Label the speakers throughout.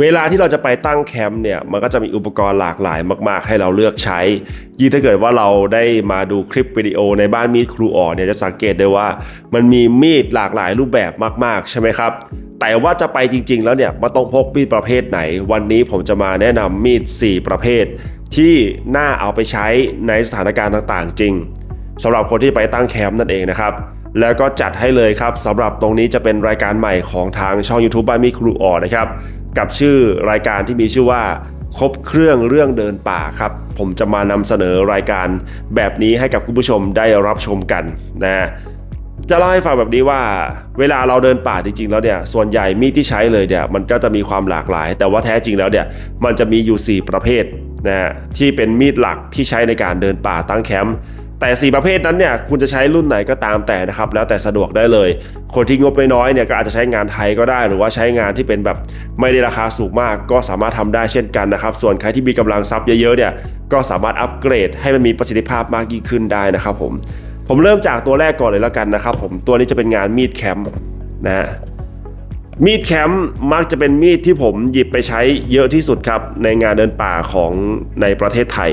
Speaker 1: เวลาที่เราจะไปตั้งแคมป์เนี่ยมันก็จะมีอุปกรณ์หลากหลายมาก ๆ ให้เราเลือกใช้ ยิ่งถ้าเกิดว่าเราได้มาดูคลิปวิดีโอในบ้านมีดครูอ๋อเนี่ยจะสังเกตได้ว่า มันมีมีดหลากหลายรูปแบบมาก ๆ ใช่ไหมครับ แต่ว่าจะไปจริง ๆ แล้วเนี่ยมันต้องพกมีดประเภทไหน วันนี้ผมจะมาแนะนำมีด 4 ประเภท ที่น่าเอาไปใช้ในสถานการณ์ต่างๆ จริงสำหรับคนที่ไปตั้งแคมป์นั่นเองนะครับ แล้วก็จัดให้เลยครับสำหรับตรงนี้จะเป็นรายการใหม่ของทางช่อง YouTube บ้านมีครูออนะครับกับชื่อรายการที่มีชื่อว่าครบเครื่องเรื่องเดินป่าครับ ผมจะมานำเสนอรายการแบบนี้ให้กับคุณผู้ชมได้รับชมกันนะจะเล่าให้ฟังแบบนี้ว่า เวลาเราเดินป่าจริงๆแล้วเนี่ยส่วนใหญ่มีดที่ใช้เลยเนี่ยมันก็จะมีความหลากหลาย แต่ว่าแท้จริงแล้วเนี่ยมันจะมีอยู่ 4 ประเภทนะที่เป็นมีดหลักที่ใช้ในการเดินป่าตั้งแคมป์ แต่ 4 ประเภทนั้นเนี่ยคุณจะใช้รุ่นไหนก็ตามแต่นะครับแล้วแต่สะดวกได้เลย คนที่งบน้อยๆเนี่ยก็อาจจะใช้งานไทยก็ได้ หรือว่าใช้งานที่เป็นแบบไม่ได้ราคาสูงมาก ก็สามารถทำได้เช่นกันนะครับ ส่วนใครที่มีกำลังทรัพย์เยอะๆเนี่ยก็สามารถอัปเกรดให้มันมีประสิทธิภาพมากยิ่งขึ้นได้นะครับผมผมเริ่มจากตัวแรกก่อนเลยแล้วกันนะครับผมตัวนี้จะเป็นงานมีดแคมป์นะฮะมีดแคมป์มักจะเป็นมีดที่ผมหยิบไปใช้เยอะที่สุดครับในงานเดินป่าของในประเทศไทย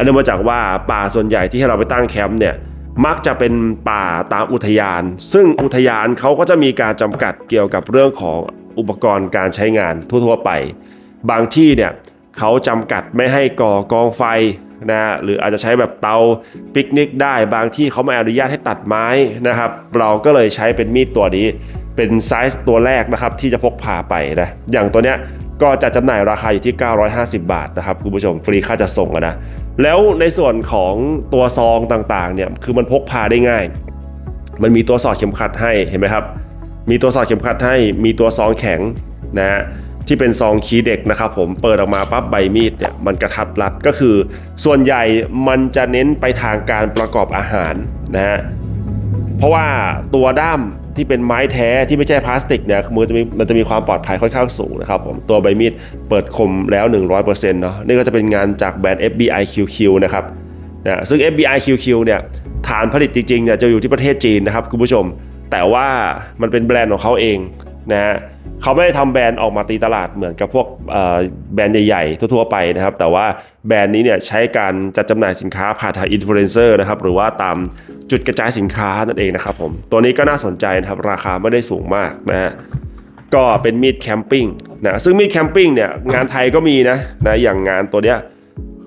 Speaker 1: อันนื่องมาจากว่าป่าส่วนใหญ่ที่ให้เราไปตั้งแคมป์เนี่ยมักจะเป็นป่าตามอุทยาน ซึ่งอุทยานเขาก็จะมีการจำกัดเกี่ยวกับเรื่องของอุปกรณ์การใช้งานทั่วๆไป บางที่เนี่ยเขาจำกัดไม่ให้ก่อกองไฟนะหรืออาจจะใช้แบบเตาปิกนิกได้บางที่เขาไม่อนุญาตให้ตัดไม้นะครับ เราก็เลยใช้เป็นมีดตัวนี้ เป็นไซส์ตัวแรกนะครับที่จะพกพาไปนะอย่างตัวเนี้ยก็จะจำหน่ายราคาอยู่ที่ 950 บาทนะครับคุณผู้ชมฟรีค่าจะส่งนะแล้วในส่วนของตัวซองต่างๆเนี่ยคือมันพกพาได้ง่าย มันมีตัวสอดเข็มขัดให้เห็นไหมครับ มีตัวสอดเข็มขัดให้ มีตัวซองแข็งนะฮะที่เป็นซองคีเด็กนะครับผมเปิดออกมาปั๊บใบมีดเนี่ยมันกระทัดรัดก็คือ ส่วนใหญ่มันจะเน้นไปทางการประกอบอาหารนะฮะ เพราะว่าตัวด้ามที่เป็นไม้แท้ที่ไม่ใช่พลาสติกเนี่ยมือจะมีมันจะมีความปลอดภัยค่อนข้างสูงนะครับผมตัวใบมีดเปิดคมแล้ว 100%เนาะนี่ก็จะเป็นงานจากแบรนด์ FBI QQ นะครับนะซึ่ง FBI QQ เนี่ยฐานผลิตจริงๆเนี่ยจะอยู่ที่ประเทศจีนนะครับคุณผู้ชม แต่ว่ามันเป็นแบรนด์ของเขาเอง นะฮะเขาไม่ได้ทำแบรนด์ออกมาตีตลาดเหมือนกับพวกแบรนด์ใหญ่ๆ ทั่วๆไปนะครับ แต่ว่าแบรนด์นี้เนี่ยใช้การจัดจำหน่ายสินค้าผ่านทางอินฟลูเอนเซอร์นะครับหรือว่าตามจุดกระจายสินค้านั่นเองนะครับผมตัวนี้ก็น่าสนใจนะครับราคาไม่ได้สูงมากนะฮะก็เป็นมีดแคมปิ้งนะซึ่งมีดแคมปิ้งเนี่ยงานไทยก็มีนะนะอย่างงานตัวเนี้ย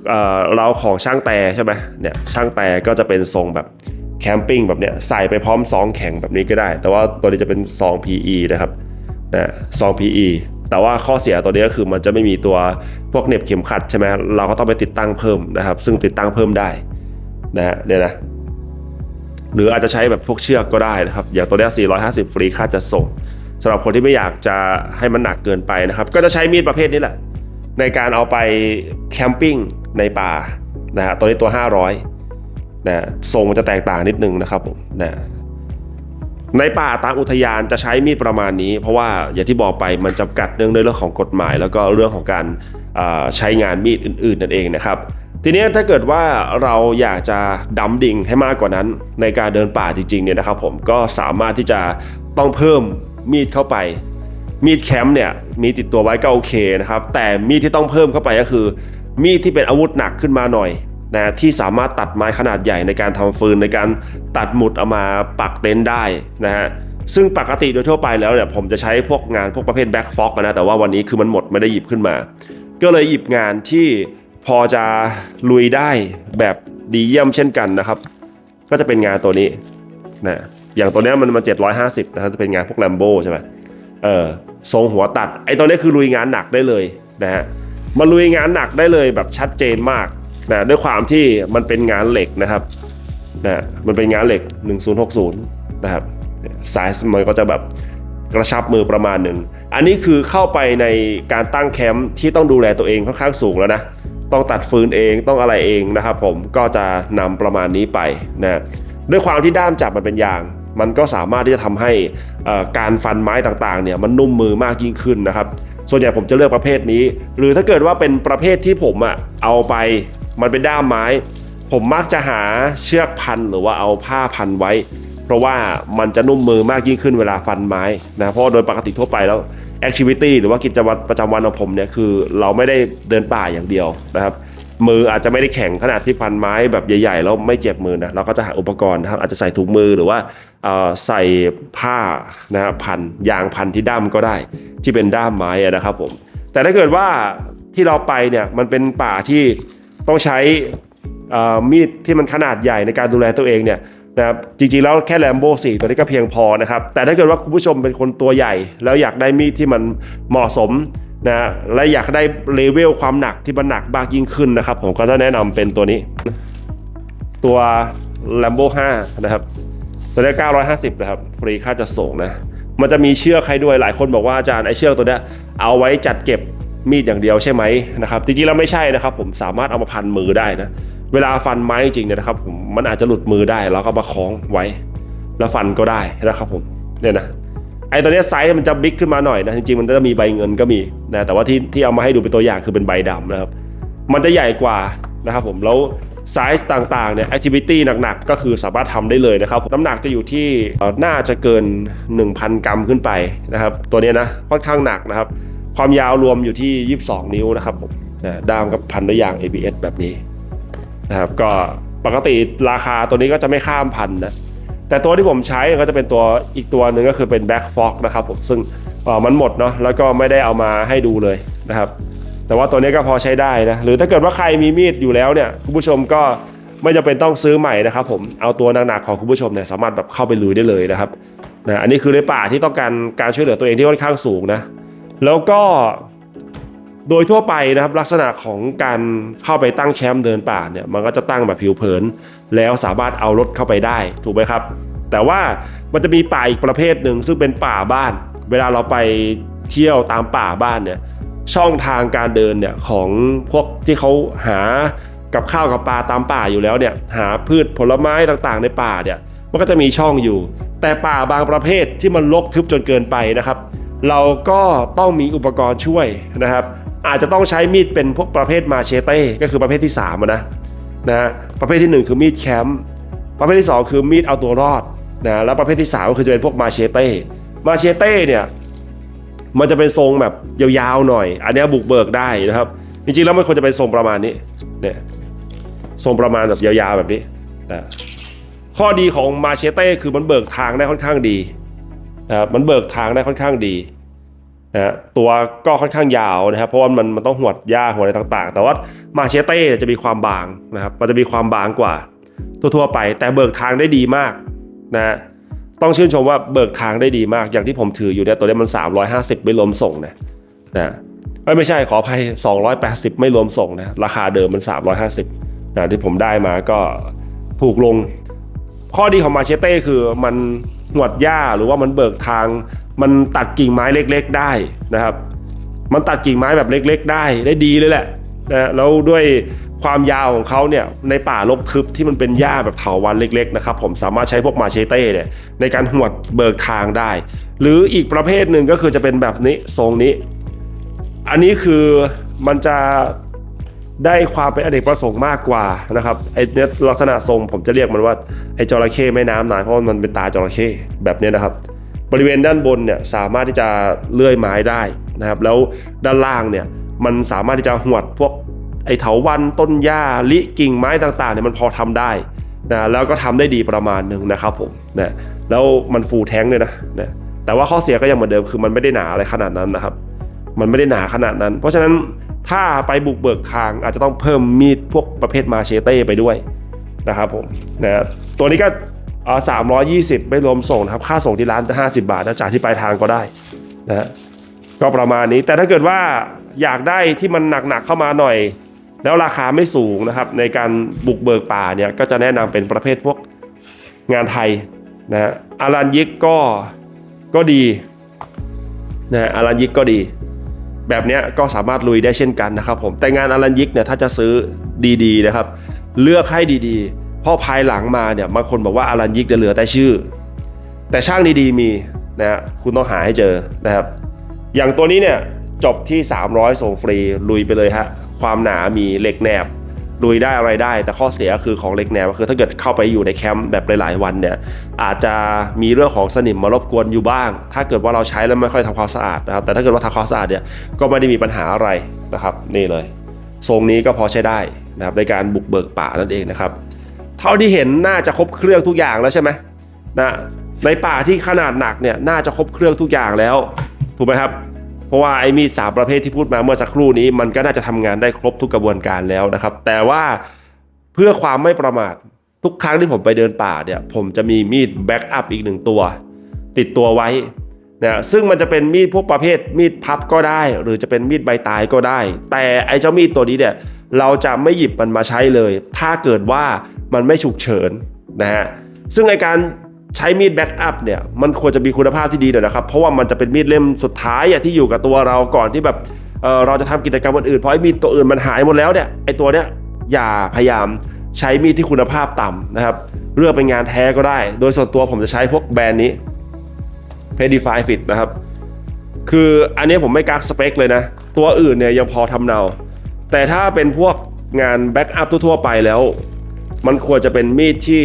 Speaker 1: เเราของช่างแต่ใช่ไหมเนี่ยช่างแต่ก็จะเป็นทรงแบบแคมปิ้งแบบเนี้ยใส่ไปพร้อมซองแข็งแบบนี้ก็ได้ แต่ว่าตัวนี้จะเป็นซอง PE นะครับ นะซอง PE แต่ว่าข้อเสียตัวนี้ก็คือมันจะไม่มีตัวพวกเน็บเข็มขัดใช่ไหมเราก็ต้องไปติดตั้งเพิ่มนะครับ ซึ่งติดตั้งเพิ่มได้นะฮะเนี่ยนะหรืออาจจะใช้แบบพวกเชือกก็ได้นะครับ อย่างตัวนี้450 ฟรีค่าจะส่งสำหรับคนที่ไม่อยากจะให้มันหนักเกินไปนะครับ ก็จะใช้มีดประเภทนี้แหละ ในการเอาไปแคมปิ้งในป่านะฮะตัวนี้ตัว 500นะทรงมันจะแตกต่างนิดนึงนะครับผมนะ ในป่าตามอุทยานจะใช้มีดประมาณนี้ เพราะว่าอย่างที่บอกไปมันจำกัดเรื่องในเรื่องของกฎหมาย แล้วก็เรื่องของการใช้งานมีดอื่นๆนั่นเองนะครับทีนี้ถ้าเกิดว่าเราอยากจะดำดิ่งให้มากกว่านั้น ในการเดินป่าจริงๆเนี่ยนะครับผมก็สามารถที่จะต้องเพิ่มมีดเข้าไป มีดแคมป์เนี่ยมีติดตัวไว้ก็โอเคนะครับแต่มีดที่ต้องเพิ่มเข้าไปก็คือ มีดที่เป็นอาวุธหนักขึ้นมาหน่อย นะที่สามารถตัดไม้ขนาดใหญ่ในการทำฟืนในการตัดหมุดเอามาปักเต็นท์ได้นะฮะซึ่งปกติโดยทั่วไปแล้วเนี่ยผมจะใช้พวกงานพวกประเภทแบ็กฟ็อกนะแต่ว่าวันนี้คือมันหมดไม่ได้หยิบขึ้นมา ก็เลยหยิบงานที่พอจะลุยได้แบบดีเยี่ยมเช่นกันนะครับ ก็จะเป็นงานตัวนี้นะอย่างตัวนี้มันมัน 750นะครับจะเป็นงานพวกแลมโบใช่ไหมเออทรงหัวตัดไอ้ตัวนี้คือลุยงานหนักได้เลยนะฮะมาลุยงานหนักได้เลยแบบชัดเจนมาก นะด้วยความที่มันเป็นงานเหล็กนะครับนะมันเป็นงานเหล็ก 1060 นะครับไซส์มันก็จะแบบกระชับมือประมาณหนึ่ง อันนี้คือเข้าไปในการตั้งแคมป์ที่ต้องดูแลตัวเองค่อนข้างสูงแล้วนะ ต้องตัดฟืนเองต้องอะไรเองนะครับผมก็จะนำประมาณนี้ไปนะด้วยความที่ด้ามจับมันเป็นยาง มันก็สามารถที่จะทำให้การฟันไม้ต่างๆเนี่ยมันนุ่มมือมากยิ่งขึ้นนะครับ ส่วนใหญ่ผมจะเลือกประเภทนี้ หรือถ้าเกิดว่าเป็นประเภทที่ผมอะเอาไป มันเป็นด้ามไม้ ผมมักจะหาเชือกพันหรือว่าเอาผ้าพันไว้ เพราะว่ามันจะนุ่มมือมากยิ่งขึ้นเวลาฟันไม้นะเพราะโดยปกติทั่วไปแล้วแอคทิวิตี้หรือว่ากิจวัตรประจำวันของผมเนี่ยคือเราไม่ได้เดินป่าอย่างเดียวนะครับมืออาจจะไม่ได้แข็งขนาดที่ฟันไม้แบบใหญ่ๆแล้วไม่เจ็บมือนะเราก็จะหาอุปกรณ์นะครับอาจจะใส่ถุงมือหรือว่าใส่ผ้านะครับพันยางพันที่ด้ามก็ได้ที่เป็นด้ามไม้นะครับผมแต่ถ้าเกิดว่าที่เราไปเนี่ยมันเป็นป่าที่ ต้องใช้มีดที่มันขนาดใหญ่ในการดูแลตัวเองเนี่ยนะครับจริงๆแล้วแค่แลมโบ้สี่ตัวนี้ก็เพียงพอนะครับ แต่ถ้าเกิดว่าคุณผู้ชมเป็นคนตัวใหญ่ แล้วอยากได้มีดที่มันเหมาะสมนะและอยากได้เลเวลความหนักที่มันหนักมากยิ่งขึ้นนะครับ ผมก็จะแนะนำเป็นตัวนี้ ตัว Lambo 5 นะครับ ตัวนี้ 950 นะครับ ฟรีค่าจะส่งนะ มันจะมีเชือกให้ด้วยหลายคนบอกว่าอาจารย์ไอเชือกตัวนี้เอาไว้จัดเก็บ มีดอย่างเดียวใช่ไหมนะครับจริงๆแล้วไม่ใช่นะครับ ผมสามารถเอามาพันมือได้นะเวลาฟันไม้จริงเนี่ยนะครับผมมันอาจจะหลุดมือได้แล้วก็มาคล้องไว้ แล้วฟันก็ได้นะครับผมเนี่ยนะไอตัวนี้ไซส์มันจะบิ๊กขึ้นมาหน่อยนะจริงๆมันจะมีใบเงินก็มีนะแต่ว่าที่ที่เอามาให้ดูเป็นตัวอย่างคือเป็นใบดำนะครับมันจะใหญ่กว่านะครับผมแล้วไซส์ต่างๆเนี่ยแอคทิวิตี้หนักๆ ก็คือสามารถทำได้เลยนะครับ น้ำหนักจะอยู่ที่น่าจะเกิน 1,000 กรัมขึ้นไปนะครับตัวนี้นะค่อนข้างหนักนะครับ ความยาวรวมอยู่ที่ 22 นิ้วนะครับผมนะด้ามกับพันด้วยยาง ABS แบบนี้นะครับก็ปกติราคาตัวนี้ก็จะไม่ข้ามพันนะแต่ตัวที่ผมใช้ก็จะเป็นตัวอีกตัวหนึ่งก็คือเป็น Black Fox นะครับผมซึ่งมันหมดเนาะแล้วก็ไม่ได้เอามาให้ดูเลยนะครับ แต่ว่าตัวนี้ก็พอใช้ได้นะหรือถ้าเกิดว่าใครมีมีดอยู่แล้วเนี่ยคุณผู้ชมก็ไม่จำเป็นต้องซื้อใหม่นะครับผมเอาตัวหนักๆของคุณผู้ชมเนี่ยสามารถแบบเข้าไปลุยได้เลยนะครับนะอันนี้คือในป่าที่ต้องการการช่วยเหลือตัวเองที่ค่อนข้างสูงนะ แล้วก็โดยทั่วไปนะครับลักษณะของการเข้าไปตั้งแคมป์เดินป่าเนี่ยมันก็จะตั้งแบบผิวเผิน แล้วสามารถเอารถเข้าไปได้ถูกไหมครับ แต่ว่ามันจะมีป่าอีกประเภทหนึ่งซึ่งเป็นป่าบ้าน เวลาเราไปเที่ยวตามป่าบ้านเนี่ยช่องทางการเดินเนี่ยของพวกที่เขาหากับข้าวกับปลาตามป่าอยู่แล้วเนี่ยหาพืชผลไม้ต่างๆ ในป่าเนี่ยมันก็จะมีช่องอยู่ แต่ป่าบางประเภทที่มันรกทึบจนเกินไปนะครับ เราก็ต้องมีอุปกรณ์ช่วยนะครับอาจจะต้องใช้มีดเป็นพวกประเภทมาเชเต้ก็คือประเภทที่3นะนะประเภททีหนึ่1 คือมีดแคมป์ประเภทที่ 2 คือมีดเอาตัวรอดนะแล้วประเภทที่ 3 ก็คือจะเป็นพวกมาเชเต้มาเชเต้เนี่ยมันจะเป็นทรงแบบยาวๆหน่อย อันนี้บุกเบิกได้นะครับ จริงๆแล้วมันควรจะเป็นทรงประมาณนี้เนี่ยทรงประมาณแบบยาวๆแบบนี้นะข้อดีของมาเชเต้คือมันเบิกทางได้ค่อนข้างดี นะครับมันเบิกทางได้ค่อนข้างดีนะฮะตัวก็ค่อนข้างยาวนะครับ เพราะว่ามันมันต้องหวดหญ้าหัวอะไรต่าง ๆ แต่ว่ามาเชเต้จะมีความบางนะครับมันจะมีความบางกว่า ทั่วๆไป แต่เบิกทางได้ดีมากนะต้องชื่นชมว่าเบิกทางได้ดีมากอย่างที่ผมถืออยู่เนี่ยตัวนี้มัน 350 ไม่รวมส่งนะนะเอ้ยไม่ใช่ขออภัย 280 ไม่รวมส่งนะราคาเดิมมัน 350นะที่ผมได้มาก็ถูกลง ข้อดีของมาเชเต้คือมัน หนวดหญ้าหรือว่ามันเบิกทาง มันตัดกิ่งไม้เล็กๆได้นะครับ มันตัดกิ่งไม้แบบเล็ก ๆ ได้ได้ดีเลยแหละนะแล้วด้วยความยาวของเขาเนี่ยในป่ารกทึบที่มันเป็นหญ้าแบบเถาวัลย์เล็กๆนะครับผมสามารถใช้พวกมาเชเต้เนี่ยในการหวดเบิกทางได้ หรืออีกประเภทหนึ่งก็คือจะเป็นแบบนี้ทรงนี้ อันนี้คือมันจะ ได้ความเป็นอเนกประสงค์มากกว่านะครับไอเนี่ยลักษณะทรงผมจะเรียกมันว่าไอจระเข้แม่น้ำนายเพราะมันเป็นตาจระเข้แบบนี้นะครับ บริเวณด้านบนเนี่ยสามารถที่จะเลื่อยไม้ได้นะครับ แล้วด้านล่างเนี่ยมันสามารถที่จะหวดพวกไอเถาวันต้นหญ้าลิกิ่งไม้ต่างๆเนี่ยมันพอทำได้นะแล้วก็ทำได้ดีประมาณหนึ่งนะครับผมนะแล้วมันฟูแท้งเลยนะนะแต่ว่าข้อเสียก็ยังเหมือนเดิมคือมันไม่ได้หนาอะไรขนาดนั้นนะครับ มันไม่ได้หนาขนาดนั้น เพราะฉะนั้น ถ้าไปบุกเบิกทางอาจจะต้องเพิ่มมีดพวกประเภทมาเชเต้ไปด้วยนะครับผมนะตัวนี้ก็สามร้อยยี่สิบไม่รวมส่งนะครับ ค่าส่งที่ร้านจะห้าสิบาทนะจ่ายที่ปลายทางก็ได้นะฮะก็ประมาณนี้แต่ถ้าเกิดว่าอยากได้ที่มันหนักๆเข้ามาหน่อย แล้วราคาไม่สูงนะครับ ในการบุกเบิกป่าเนี่ยก็จะแนะนำเป็นประเภทพวกงานไทยนะฮะอารันยิกก็ก็ดีนะฮะอารันยิกก็ดี แบบนี้ก็สามารถลุยได้เช่นกันนะครับผมแต่งานอลันยิกเนี่ยถ้าจะซื้อดีๆนะครับ เลือกให้ดีๆ เพราะภายหลังมาเนี่ยบางคนบอกว่าอลันยิกจะเหลือแต่ชื่อ แต่ช่างดีๆมีนะฮะคุณต้องหาให้เจอนะครับ อย่างตัวนี้เนี่ยจบที่ 300 ส่งฟรีลุยไปเลยฮะความหนามีเหล็กแหนบ ลุยได้อะไรได้ แต่ข้อเสียคือของเล็กแนวก็คือถ้าเกิดเข้าไปอยู่ในแคมป์แบบหลาย ๆ วันเนี่ยอาจจะมีเรื่องของสนิมมารบกวนอยู่บ้าง ถ้าเกิดว่าเราใช้แล้วไม่ค่อยทำความสะอาดนะครับแต่ถ้าเกิดว่าทำความสะอาดเนี่ยก็ไม่ได้มีปัญหาอะไรนะครับนี่เลย ทรงนี้ก็พอใช้ได้นะครับในการบุกเบิกป่านั่นเองนะครับเท่าที่เห็นน่าจะครบเครื่องทุกอย่างแล้วใช่ไหมนะในป่าที่ขนาดหนักเนี่ยน่าจะครบเครื่องทุกอย่างแล้วถูกไหมครับ เพราะว่าไอ้มีดสามประเภทที่พูดมาเมื่อสักครู่นี้ มันก็น่าจะทำงานได้ครบทุกกระบวนการแล้วนะครับ แต่ว่าเพื่อความไม่ประมาททุกครั้งที่ผมไปเดินป่าเนี่ย ผมจะมีมีดแบ็กอัพอีกหนึ่งตัว ติดตัวไว้นะซึ่งมันจะเป็นมีดพวกประเภทมีดพับก็ได้ หรือจะเป็นมีดใบตายก็ได้ แต่ไอ้เจ้ามีดตัวนี้เนี่ยเราจะไม่หยิบมันมาใช้เลย ถ้าเกิดว่ามันไม่ฉุกเฉินนะฮะซึ่งไอการ ใช้มีดแบ็กอัพเนี่ยมันควรจะมีคุณภาพที่ดีหน่อยนะครับ เพราะว่ามันจะเป็นมีดเล่มสุดท้ายอะที่อยู่กับตัวเราก่อนที่แบบเเราจะทำกิจกรรมอื่นเพราะไอ้มีดตัวอื่นมันหายหมดแล้วเนี่ยไอตัวเนี้ยอย่าพยายามใช้มีดที่คุณภาพต่ำนะครับเลือกเป็นงานแท้ก็ได้ โดยส่วนตัวผมจะใช้พวกแบรนด์นี้ p e d i f y Fit นะครับ คืออันนี้ผมไม่กักสเปคเลยนะ ตัวอื่นเนี่ยยังพอทำเนา แต่ถ้าเป็นพวกงานแบ็กอัพทั่วๆไปแล้ว มันควรจะเป็นมีดที่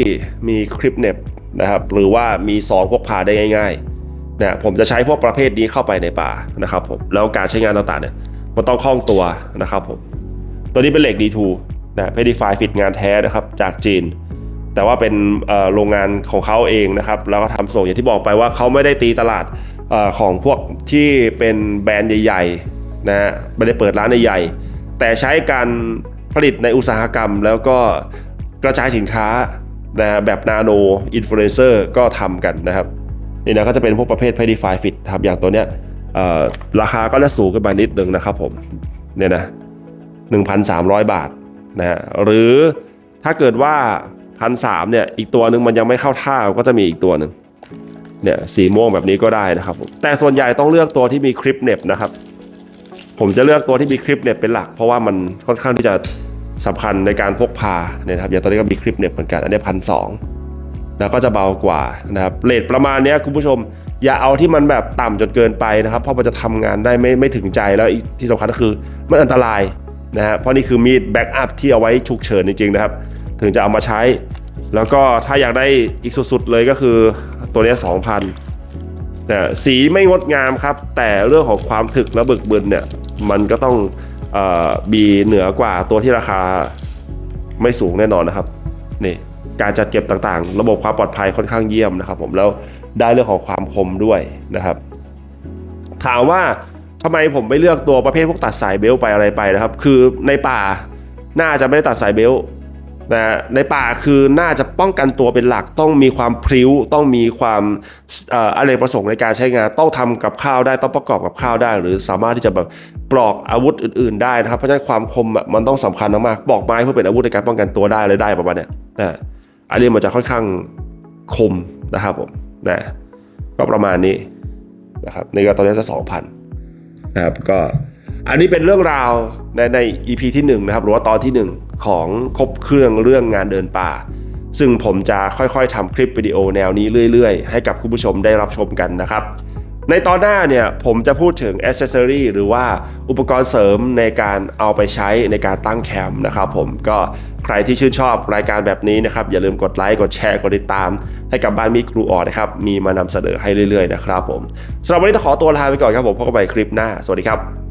Speaker 1: มีคลิปเน็บ นะครับหรือว่ามีซองพกพาได้ง่ายๆนะผมจะใช้พวกประเภทนี้เข้าไปในป่านะครับผมแล้วการใช้งานต่างๆเนี่ยมันต้องคล่องตัวนะครับผมตัวนี้เป็นเหล็ก D2 นะ p e d i f y Fit งานแท้นะครับจากจีน แต่ว่าเป็นโรงงานของเขาเองนะครับแล้วก็ทำส่งอย่างที่บอกไปว่าเขาไม่ได้ตีตลาดออของพวกที่เป็นแบรนด์ใหญ่ๆนะฮะไม่ได้เปิดร้านใหญ่ๆแต่ใช้การผลิตในอุตสาหกรรมแล้วก็กระจายสินค้า นะฮะแบบนาโนอินฟลูเอนเซอร์ก็ทำกันนะครับนี่นะก็จะเป็นพวกประเภท p e d i f y Fit ครับอย่างตัวเนี้ยราคาก็จะสูงขึ้นมานิดนึงนะครับผมเนี่ยนะ1,300 บาทนะฮะหรือถ้าเกิดว่าพันสามเนี่ยอีกตัวหนึ่งมันยังไม่เข้าท่าก็จะมีอีกตัวหนึ่งเนี่ยสีม่วงแบบนี้ก็ได้นะครับผมแต่ส่วนใหญ่ต้องเลือกตัวที่มีคลิปเน็บนะครับ ผมจะเลือกตัวที่มีคลิปเน็บเป็นหลัก เพราะว่ามันค่อนข้างที่จะ สำคัญในการพกพาเนี่ยนะครับอย่างตัวนี้ก็มีคลิปเน็บเหมือนกันอันนี้พันสองแล้วก็จะเบากว่านะครับเลทประมาณนี้คุณผู้ชม อย่าเอาที่มันแบบต่ำจนเกินไปนะครับ เพราะมันจะทำงานได้ไม่ไม่ถึงใจแล้วที่สำคัญก็คือมันอันตรายนะฮะเพราะนี่คือมีดแบ็กอัพที่เอาไว้ฉุกเฉินจริงๆนะครับ ถึงจะเอามาใช้ แล้วก็ถ้าอยากได้อีกสุดๆเลยก็คือตัวนี้2,000นะสีไม่งดงามครับ แต่เรื่องของความถึกและบึกบึนเนี่ยมันก็ต้อง บีเหนือกว่าตัวที่ราคาไม่สูงแน่นอนนะครับนี่การจัดเก็บต่างๆ ระบบความปลอดภัยค่อนข้างเยี่ยมนะครับ ผมแล้วได้เรื่องของความคมด้วยนะครับ ถามว่าทำไมผมไม่เลือกตัวประเภทพวกตัดสายเบลไปอะไรไปนะครับ คือในป่าน่าจะไม่ได้ตัดสายเบล นะในป่าคือน่าจะป้องกันตัวเป็นหลักต้องมีความพริ้วต้องมีความอะไรประสงค์ในการใช้งาน ต้องทำกับข้าวได้ต้องประกอบกับข้าวได้ หรือสามารถที่จะแบบปลอกอาวุธอื่น ๆ ได้นะครับเพราะฉะนั้นความคมมันต้องสำคัญมากๆปลอกไม้เพื่อเป็นอาวุธในการป้องกันตัวได้เลยได้ประมาณเนี้ยนะอันนี้มันจะค่อนข้างคมนะครับผมนะก็ประมาณนี้นะครับในก็ตอนนี้จะสองพันนะครับก็ อันนี้เป็นเรื่องราวในใน EP ที่1นะครับหรือว่าตอนที่ 1 ของครบเครื่องเรื่องงานเดินป่า ซึ่งผมจะค่อยๆทำคลิปวิดีโอแนวนี้เรื่อยๆ ให้กับคุณผู้ชมได้รับชมกันนะครับ ในตอนหน้าเนี่ยผมจะพูดถึงอ c c e s s o r y หรือว่าอุปกรณ์เสริมในการเอาไปใช้ในการตั้งแคมป์นะครับผมก็ใครที่ชื่นชอบรายการแบบนี้นะครับอย่าลืมกดไลค์กดแชร์กดติดตาม ให้กับบ้านมีครูออนะครับมีมานำเสนอให้เรื่อยๆนะครับผมสำหรับวันนี้ต้องขอตัวลาไปก่อนครับผมพบกันใหม่คลิปหน้าสวัสดีครับ